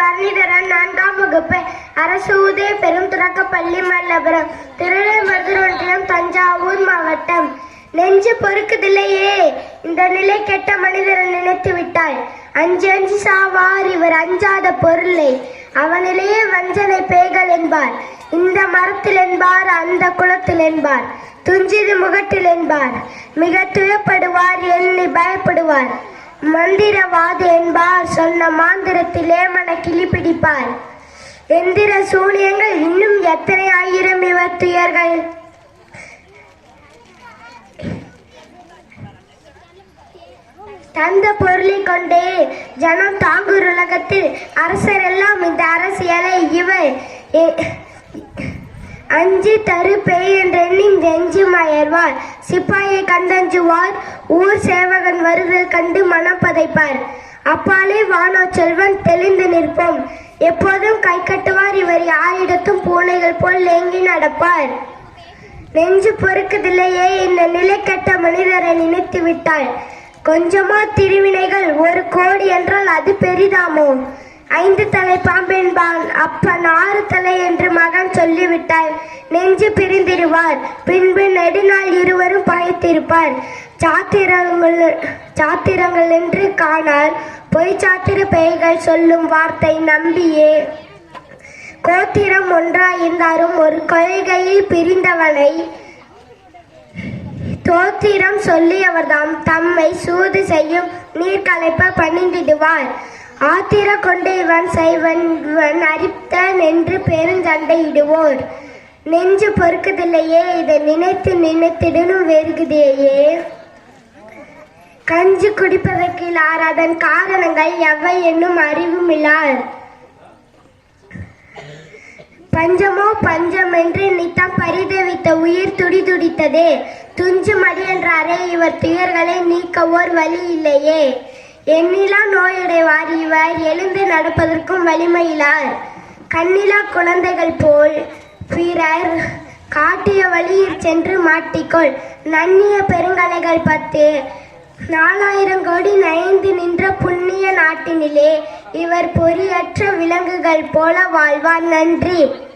பரணிதரன் நான்காம் வகுப்பு அரசு உதய பெரும் தொடக்கப்பள்ளி மல்லபுரம் திருநெல்வேலி ஒன்றியம் தஞ்சாவூர் மாவட்டம். நெஞ்சு பொறுக்குதில்லையே. இந்த நிலை கெட்ட மனிதரை நினைத்து விட்டாய் அஞ்சு அஞ்சு சாவார் இவர் அஞ்சாத பொருளை. அவனிலேயே வஞ்சனை பேய்கள் என்பார். இந்த மரத்தில் என்பார் அந்த குளத்தில் என்பார். துஞ்சிது முகட்டில் என்பார். மிக துயப்படுவார் எண்ணி பயப்படுவார். மந்திரவாதி என்பார். சொன்ன மாந்திரத்தில் ஏமன கிளி பிடிப்பார். எந்திர சூனியங்கள் இன்னும் எத்தனை ஆயிரம் இவர் துயர்கள் தந்த பொருளை கொண்டே ஜனம் தாங்குர் உலகத்தில் அரசர் எல்லாம் இந்த அரசியலை இவர் அஞ்சு தரு பேய் என்றெண்ணி நெஞ்சு மயர்வார் சிப்பாயை கண்டஞ்சுவார். ஊர் சேவகன் வருதல் கண்டு மனம் பதைப்பார். அப்பாலே வானோ செல்வன் தெளிந்து நிற்போம். எப்போதும் கை கட்டுவார் இவர் யாரிடத்தும் பூனைகள் போல் லேங்கி நடப்பார். நெஞ்சு பொறுக்குதில்லையே இந்த நிலை கட்ட மனிதரை நினைத்து விட்டாள் கொஞ்சமா திருவினைகள் ஒரு கோடி என்றால் அது பெரிதாமோ? ஐந்து தலை பாம்பென்பான் அப்பன் ஆறு தலை என்று மகன் சொல்லிவிட்டாள் நெஞ்சு பிரிந்திருவார் பின்பு நெடுநாள் இருவரும் பயத்திருப்பார். சாத்திரங்கள் சாத்திரங்கள் என்று காணால் பொய் சாத்திர பெயர்கள் சொல்லும் வார்த்தை நம்பியே. கோத்திரம் ஒன்றாயிருந்தாலும் ஒரு கொள்கையில் பிரிந்தவனை தோத்திரம் சொல்லியவர்தாம். தம்மை சூது செய்யும் நீர் கலைப்ப பணிந்திடுவார். ஆத்திர கொண்டு இவன் செய்வன் இவன் அரித்தன் என்று பெருஞ்சண்டையிடுவோர் நெஞ்சு பொறுக்குதில்லையே இதை நினைத்து நினைத்திடனும் வெறுகுதேயே. கஞ்சி குடிப்பதற்கு அதன் காரணங்கள் எவை என்னும் அறிவும் இல்லார் பஞ்சமோ பஞ்சம் என்று நித்தம் பரிதவித்த உயிர் துடிதுடித்ததே. துஞ்சு மடி என்றாரே இவர் துயர்களை நீக்க ஓர் வழி இல்லையே. எண்ணிலா நோயுடைவார் இவர் எழுந்து நடப்பதற்கும் வலிமையிலார். கண்ணிலா குழந்தைகள் போல் பிறர் காட்டிய வழியில் சென்று மாட்டிக்கொள். நன்னிய பெருங்கலைகள் பத்து. நாலாயிரம் கோடி நைந்து நின்ற புண்ணிய நாட்டினிலே இவர் பொறியற்ற விலங்குகள் போல வாழ்வார் நன்றி.